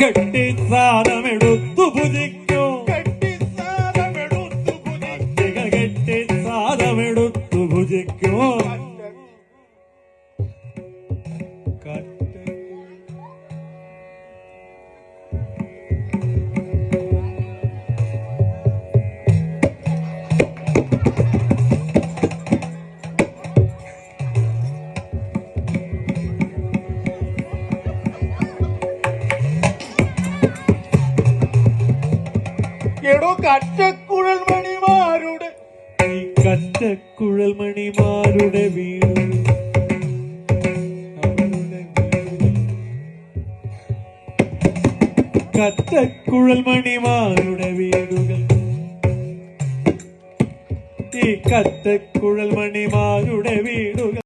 കെട്ടിസാദമെടുത്തു ഭുജിക്കൂ കെട്ടിസാരമെടുത്തു പുതി അത്തികൾ കെട്ടിസാദമെടുത്തു ഭുജിക്കൂ cut എടോ കറ്റക്കുഴൽ മണിമാരുടെ ഈ കറ്റക്കുഴൽ മണിമാരുടെ വീട്. കറ്റക്കുഴൽ മണിമാരുടെ വീടുകൾ. ഈ കറ്റക്കുഴൽ മണിമാരുടെ വീടുകൾ.